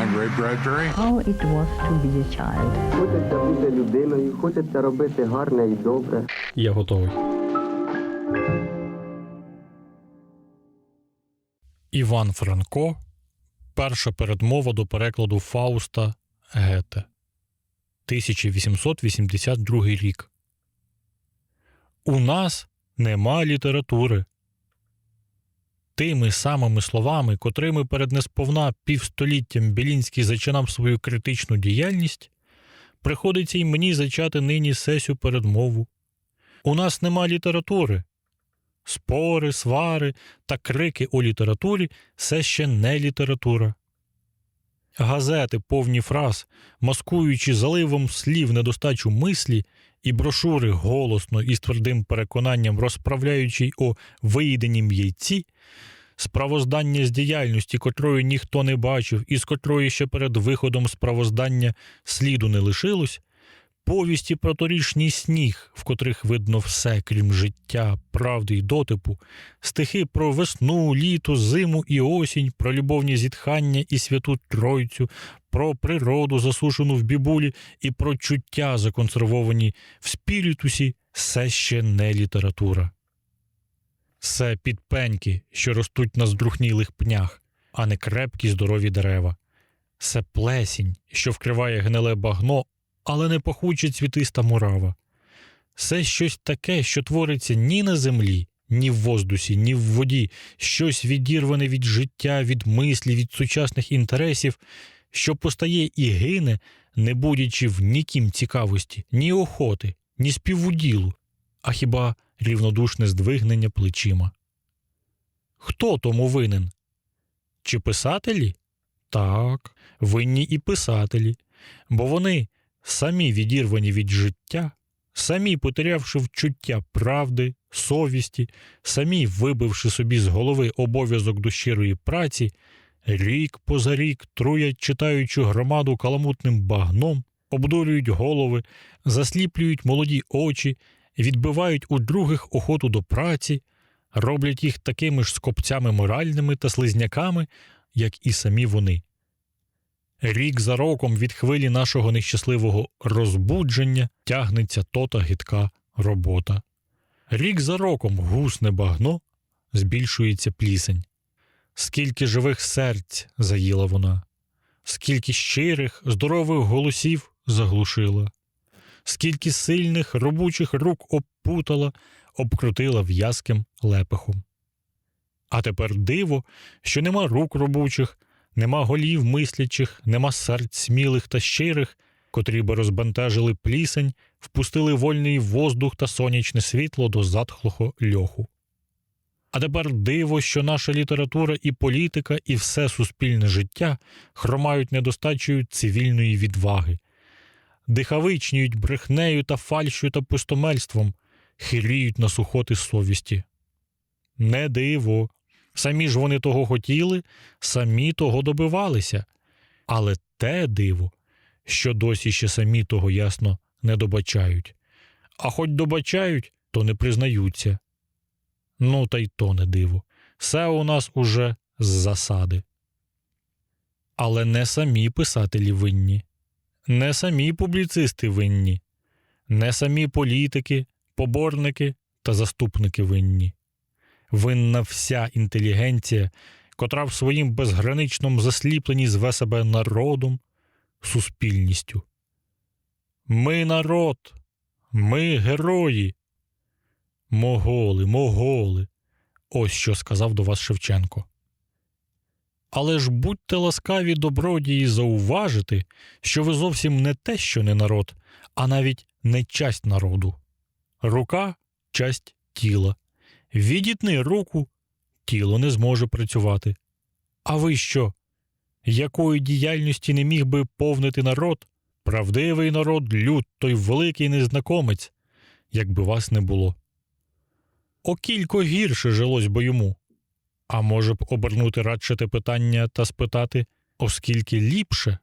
on Ray Bradbury. How it was to be a child. Хочеться бути людиною, хочеться робити гарне і добре. Я готовий. Іван Франко. Перша передмова до перекладу Фауста Гете. 1882 рік. У нас нема літератури. Тими самими словами, котрими перед несповна півстоліттям Білінський зачинав свою критичну діяльність, приходиться й мені зачати нині сесю передмову. У нас нема літератури. Спори, свари та крики у літературі це ще не література. Газети, повні фраз, маскуючи заливом слів недостачу мислі, і брошури голосно і з твердим переконанням розправляючи о виїденім яйці, справоздання з діяльності, котрої ніхто не бачив, і з котрої ще перед виходом справоздання сліду не лишилось, повісті про торішній сніг, в котрих видно все, крім життя, правди й дотипу, стихи про весну, літо, зиму і осінь, про любовні зітхання і святу Тройцю, про природу, засушену в бібулі, і про чуття, законсервовані в спірітусі, все ще не література. Це підпеньки, що ростуть на здрухнілих пнях, а не крепкі здорові дерева. Це плесінь, що вкриває гниле багно, але не пахуче цвітиста мурава. Це щось таке, що твориться ні на землі, ні в воздусі, ні в воді, щось відірване від життя, від мислі, від сучасних інтересів, що постає і гине, не будячи в нікім цікавості, ні охоти, ні співуділу, а хіба рівнодушне здвигнення плечима. Хто тому винен? Чи писателі? Так, винні і писателі, бо вони самі відірвані від життя, самі потерявши вчуття правди, совісті, самі вибивши собі з голови обов'язок до щирої праці, рік поза рік труять читаючу громаду каламутним багном, обдурюють голови, засліплюють молоді очі, відбивають у других охоту до праці, роблять їх такими ж скопцями моральними та слизняками, як і самі вони. Рік за роком від хвилі нашого нещасливого розбудження тягнеться тота гидка робота. Рік за роком гусне багно, збільшується плісень. Скільки живих серць заїла вона, скільки щирих, здорових голосів заглушила, скільки сильних робочих рук обпутала, обкрутила в'язким лепехом. А тепер диво, що нема рук робочих, нема голів мислячих, нема серць смілих та щирих, котрі би розбентежили плісень, впустили вольний воздух та сонячне світло до затхлого льоху. А тепер диво, що наша література і політика, і все суспільне життя хромають недостачею цивільної відваги, дихавичніють брехнею та фальшю та пустомельством, хиліють на сухоти совісті. Не диво. Самі ж вони того хотіли, самі того добивалися. Але те диво, що досі ще самі того ясно не добачають. А хоч добачають, то не признаються. Ну, та й то не диво. Все у нас уже з засади. Але не самі писателі винні, не самі публіцисти винні, не самі політики, поборники та заступники винні. Винна вся інтелігенція, котра в своїм безграничному засліпленні зве себе народом, суспільністю. Ми народ, ми герої. Моголи, моголи. Ось що сказав до вас Шевченко. Але ж будьте ласкаві добродії зауважити, що ви зовсім не те, що не народ, а навіть не часть народу. Рука часть тіла. Відітни руку, тіло не зможе працювати. А ви що? Якої діяльності не міг би повнити народ? Правдивий народ, люд, той великий незнакомець, якби вас не було. О кілько гірше жилось би йому. А може б обернути радше те питання та спитати, оскільки ліпше?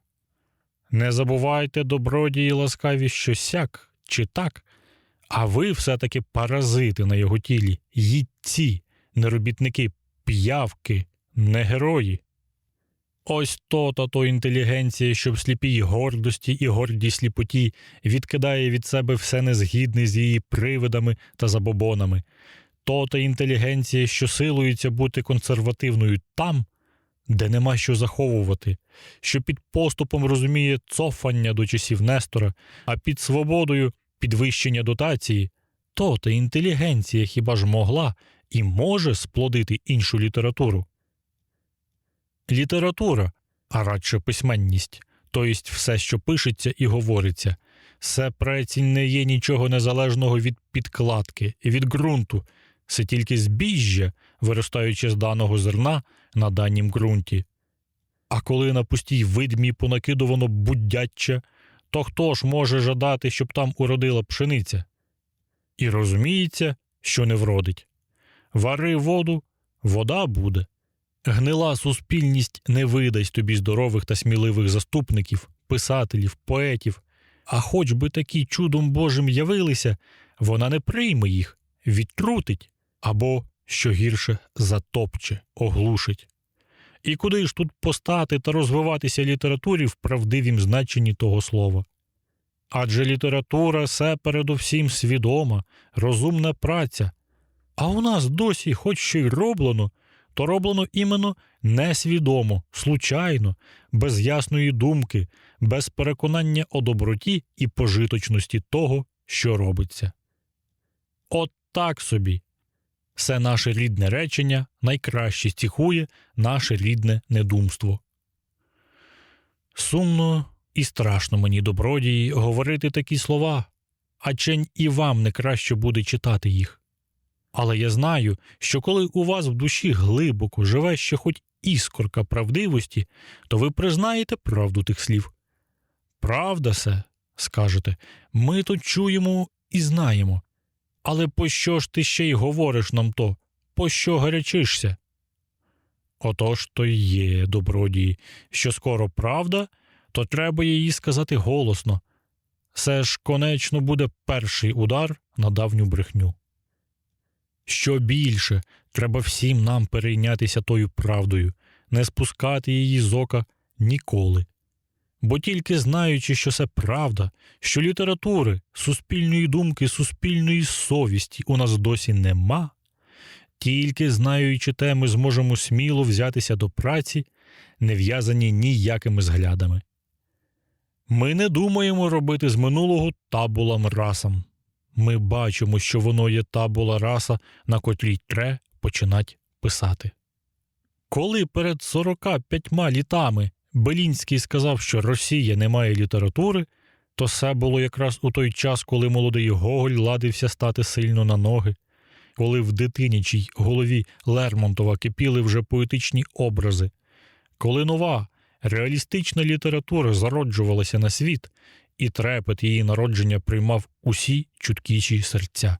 Не забувайте, добродії ласкаві, що сяк чи так, а ви все-таки паразити на його тілі, їдці, неробітники, п'явки, не герої. Ось то та то інтелігенція, що в сліпій гордості і гордій сліпоті відкидає від себе все незгідне з її привидами та забобонами. То та інтелігенція, що силується бути консервативною там, де нема що заховувати, що під поступом розуміє цофання до часів Нестора, а під свободою підвищення дотації, то та інтелігенція хіба ж могла і може сплодити іншу літературу. Література, а радше письменність, то єсть все, що пишеться і говориться, це прецінь не є нічого незалежного від підкладки, від ґрунту, це тільки збіжжя, виростаючи з даного зерна на данім ґрунті. А коли на пустій видмі понакидувано буддяччя, то хто ж може жадати, щоб там уродила пшениця? І розуміється, що не вродить. Вари воду, вода буде. Гнила суспільність не видасть тобі здорових та сміливих заступників, писателів, поетів, а хоч би такі чудом Божим явилися, вона не прийме їх, відтрутить або, що гірше, затопче, оглушить. І куди ж тут постати та розвиватися літературі в правдивім значенні того слова? Адже література це передовсім свідома, розумна праця. А у нас досі, хоч що й роблено, то роблено іменно несвідомо, случайно, без ясної думки, без переконання о доброті і пожиточності того, що робиться. От так собі. Це наше рідне речення найкраще стіхує наше рідне недумство. Сумно і страшно мені, добродії, говорити такі слова, а чень і вам не краще буде читати їх. Але я знаю, що коли у вас в душі глибоко живе ще хоч іскорка правдивості, то ви признаєте правду тих слів. Правда се, скажете, ми то чуємо і знаємо. Але пощо ж ти ще й говориш нам то? Пощо гарячишся? Отож то й є, добродії, що скоро правда, то треба її сказати голосно. Це ж, конечно, буде перший удар на давню брехню. Що більше, треба всім нам перейнятися тою правдою, не спускати її з ока ніколи. Бо тільки знаючи, що це правда, що літератури, суспільної думки, суспільної совісті у нас досі нема, тільки знаючи те, ми зможемо сміло взятися до праці, не в'язані ніякими зглядами. Ми не думаємо робити з минулого табулам расам. Ми бачимо, що воно є табула раса, на котрій тре починать писати. Коли перед 45 літами Белінський сказав, що Росія не має літератури, то це було якраз у той час, коли молодий Гоголь ладився стати сильно на ноги, коли в дитинячій голові Лермонтова кипіли вже поетичні образи, коли нова реалістична література зароджувалася на світ, і трепет її народження приймав усі чуткіші серця.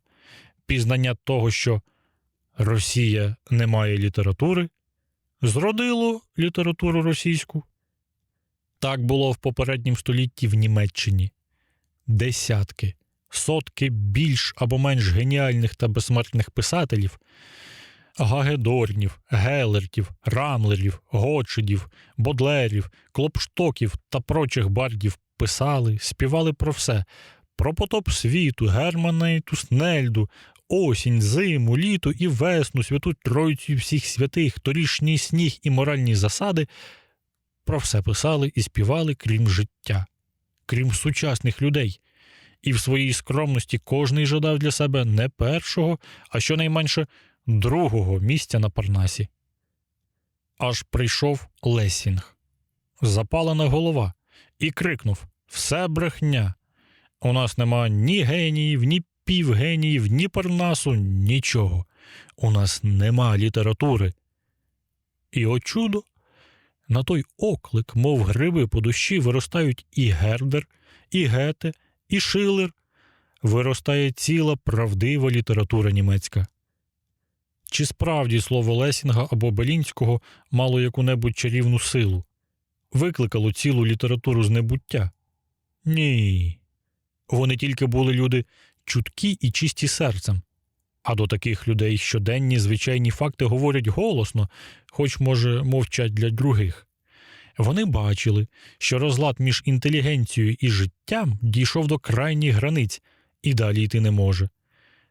Пізнання того, що Росія не має літератури, зродило літературу російську. Так було в попереднім столітті в Німеччині. Десятки, сотки більш або менш геніальних та безсмертних писателів Гагедорнів, Гелертів, Рамлерів, Гочидів, Бодлерів, Клопштоків та прочих бардів писали, співали про все, про потоп світу, Германа і Туснельду, осінь, зиму, літо і весну, святу Тройцю всіх святих, торішній сніг і моральні засади. Про все писали і співали, крім життя, крім сучасних людей. І в своїй скромності кожний жадав для себе не першого, а щонайменше другого місця на Парнасі. Аж прийшов Лесінг, запалена голова, і крикнув Все брехня. У нас нема ні геніїв, ні півгеніїв, ні Парнасу, нічого. У нас нема літератури. І о чудо! На той оклик, мов гриби по душі, виростають і Гердер, і Гете, і Шилер. Виростає ціла правдива література німецька. Чи справді слово Лесінга або Белінського мало яку-небудь чарівну силу? Викликало цілу літературу з небуття? Ні. Вони тільки були люди чуткі і чисті серцем. А до таких людей щоденні звичайні факти говорять голосно, хоч, може, мовчать для других. Вони бачили, що розлад між інтелігенцією і життям дійшов до крайніх границь і далі йти не може.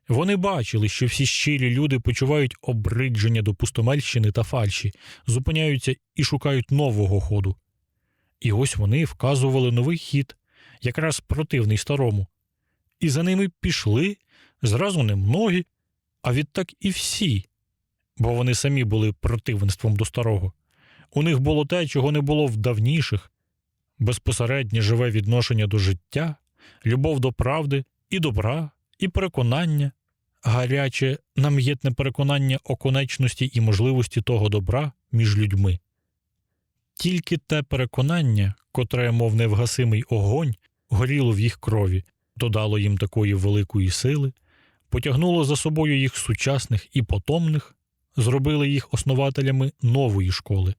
Вони бачили, що всі щирі люди почувають обридження до пустомельщини та фальші, зупиняються і шукають нового ходу. І ось вони вказували новий хід, якраз противний старому. І за ними пішли зразу не многі, а відтак і всі, бо вони самі були противенством до старого. У них було те, чого не було в давніших безпосереднє живе відношення до життя, любов до правди і добра, і переконання, гаряче нам'єтне переконання о конечності і можливості того добра між людьми. Тільки те переконання, котре, мов невгасимий огонь, горіло в їх крові, додало їм такої великої сили, потягнуло за собою їх сучасних і потомних, зробили їх основателями нової школи.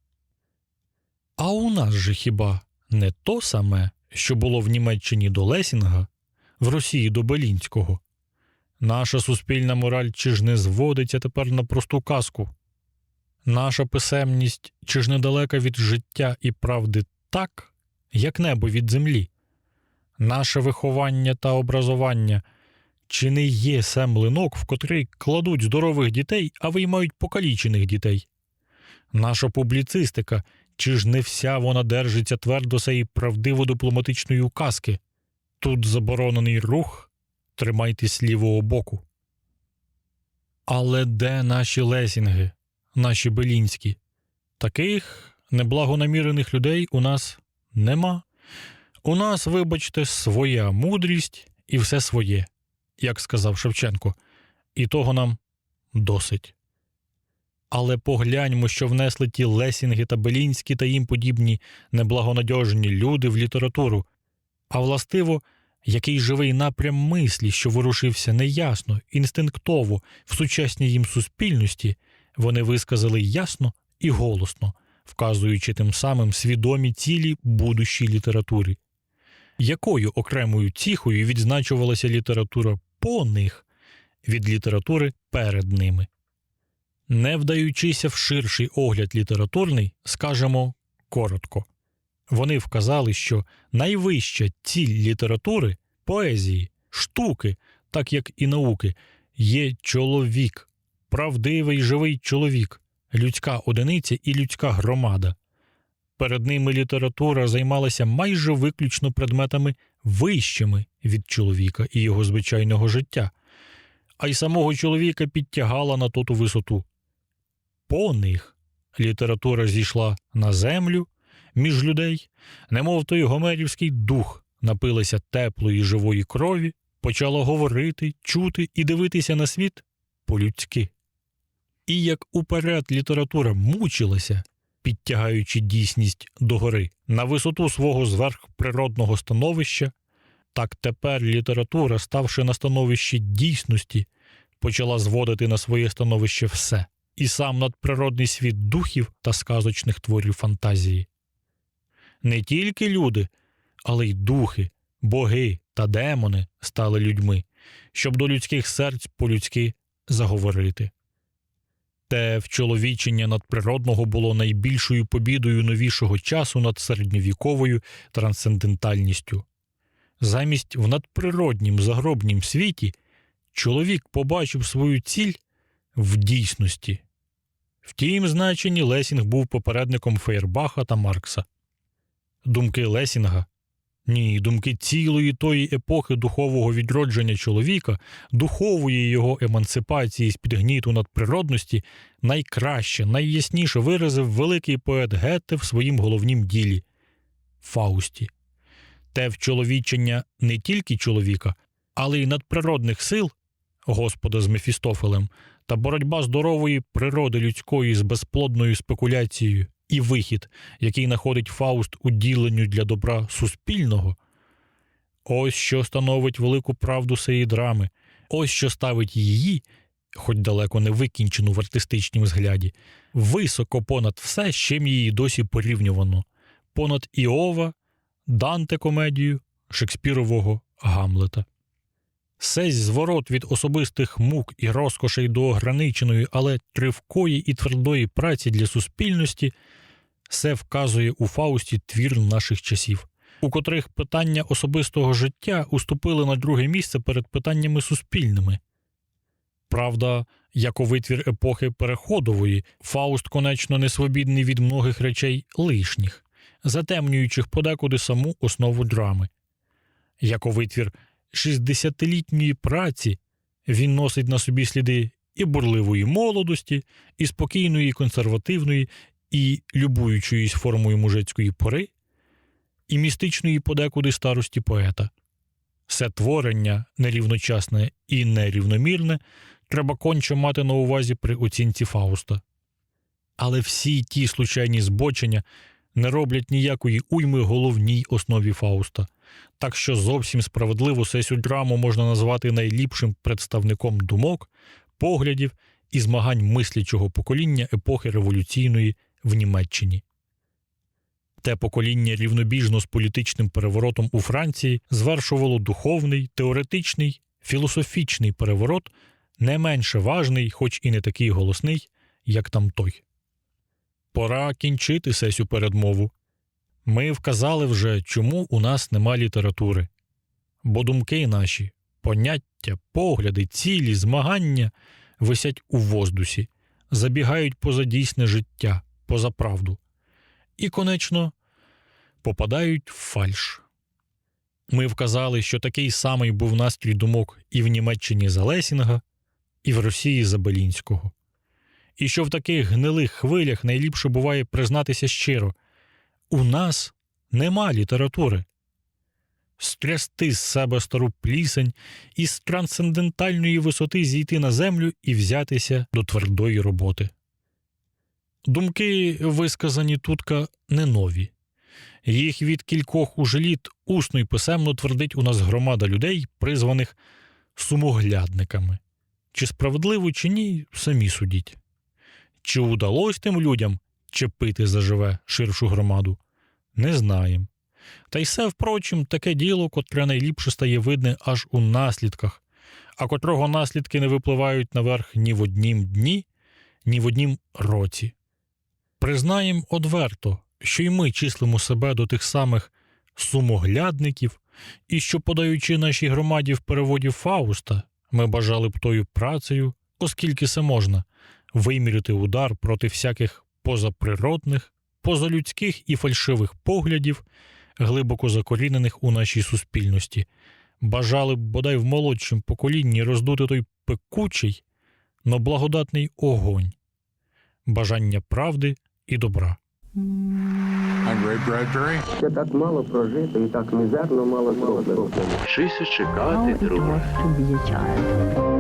А у нас же хіба не то саме, що було в Німеччині до Лесінга, в Росії до Белінського? Наша суспільна мораль чи ж не зводиться тепер на просту казку? Наша писемність чи ж недалека від життя і правди так, як небо від землі? Наше виховання та образування чи не є се млинок, в котрий кладуть здорових дітей, а виймають покалічених дітей? Наша публіцистика чи ж не вся вона держиться твердо сеї правдиво-дипломатичної указки? Тут заборонений рух, тримайтесь лівого боку. Але де наші лесінги, наші белінські? Таких неблагонамірених людей у нас нема. У нас, вибачте, своя мудрість і все своє, як сказав Шевченко, і того нам досить. Але погляньмо, що внесли ті Лесінги та Белінські та їм подібні неблагонадьожні люди в літературу, а властиво, який живий напрям мислі, що ворушився неясно, інстинктово в сучасній їм суспільності, вони висказали ясно і голосно, вказуючи тим самим свідомі цілі будущій літератури. Якою окремою ціхою відзначувалася література по них від літератури перед ними? Не вдаючися в ширший огляд літературний, скажемо коротко. Вони вказали, що найвища ціль літератури, поезії, штуки, так як і науки, є чоловік, правдивий живий чоловік, людська одиниця і людська громада. Перед ними література займалася майже виключно предметами вищими від чоловіка і його звичайного життя, а й самого чоловіка підтягала на тоту висоту. По них література зійшла на землю між людей, немов той гомерівський дух напилася теплої живої крові, почала говорити, чути і дивитися на світ по-людськи. І як уперед література мучилася, підтягаючи дійсність догори на висоту свого зверхприродного становища, так тепер література, ставши на становищі дійсності, почала зводити на своє становище все і сам надприродний світ духів та сказочних творів фантазії. Не тільки люди, але й духи, боги та демони стали людьми, щоб до людських серць по-людськи заговорити. Те вчоловічення надприродного було найбільшою побідою новішого часу над середньовіковою трансцендентальністю. Замість в надприроднім загробнім світі чоловік побачив свою ціль в дійсності. В тім значенні Лесінг був попередником Фейербаха та Маркса. Думки Лесінга ні, думки цілої тої епохи духового відродження чоловіка, духової його емансипації з під гніту надприродності найкраще, найясніше виразив великий поет Гетте в своїм головнім ділі Фаусті. Те вчоловічення не тільки чоловіка, але й надприродних сил Господа з Мефістофелем та боротьба здорової природи людської з безплодною спекуляцією і вихід, який знаходить Фауст у діленню для добра суспільного, ось що становить велику правду цієї драми, ось що ставить її, хоч далеко не викінчену в артистичнім згляді, високо понад все, з чим її досі порівнювано, понад Іова, Данте комедію, Шекспірового Гамлета. Сесь зворот від особистих мук і розкошей до ограниченої, але тривкої і твердої праці для суспільності Все вказує у Фаусті твір наших часів, у котрих питання особистого життя уступили на друге місце перед питаннями суспільними. Правда, як у витвір епохи переходової, Фауст, конечно, не свобідний від многих речей лишніх, затемнюючих подекуди саму основу драми. Як у витвір 60-літньої праці, він носить на собі сліди і бурливої молодості, і спокійної, консервативної, і любуючоїсь формою мужицької пори, і містичної подекуди старості поета. Все творення нерівночасне і нерівномірне треба конче мати на увазі при оцінці Фауста. Але всі ті случайні збочення не роблять ніякої уйми головній основі Фауста, так що зовсім справедливо сесю драму можна назвати найліпшим представником думок, поглядів і змагань мислячого покоління епохи революційної в Німеччині. Те покоління рівнобіжно з політичним переворотом у Франції звершувало духовний, теоретичний, філософічний переворот, не менше важний, хоч і не такий голосний, як там той. Пора кінчити сесю передмову. Ми вказали вже, чому у нас нема літератури. Бо думки наші, поняття, погляди, цілі, змагання висять у воздусі, забігають поза дійсне життя, поза правду. І, конечно, попадають в фальш. Ми вказали, що такий самий був настрій думок і в Німеччині за Лесінга, і в Росії за Белінського. І що в таких гнилих хвилях найліпше буває признатися щиро у нас нема літератури. Стрясти з себе стару плісень і з трансцендентальної висоти зійти на землю і взятися до твердої роботи. Думки, висказані тутка, не нові. Їх від кількох уже літ усно й писемно твердить у нас громада людей, призваних сумоглядниками. Чи справедливо, чи ні, самі судіть. Чи удалось тим людям чепити заживе ширшу громаду? Не знаєм. Та й все, впрочем, таке діло, котре найліпше стає видне аж у наслідках, а котрого наслідки не випливають наверх ні в однім дні, ні в однім році. Признаєм одверто, що й ми числимо себе до тих самих сумоглядників, і що, подаючи нашій громаді в переводі Фауста, ми бажали б тою працею, оскільки це можна, виміряти удар проти всяких позаприродних, позалюдських і фальшивих поглядів, глибоко закорінених у нашій суспільності, бажали б бодай в молодшім поколінні роздути той пекучий, но благодатний огонь, бажання правди і добра. Ще так мало прожити, і так мізерно мало зроблено. Вчися How чекати, it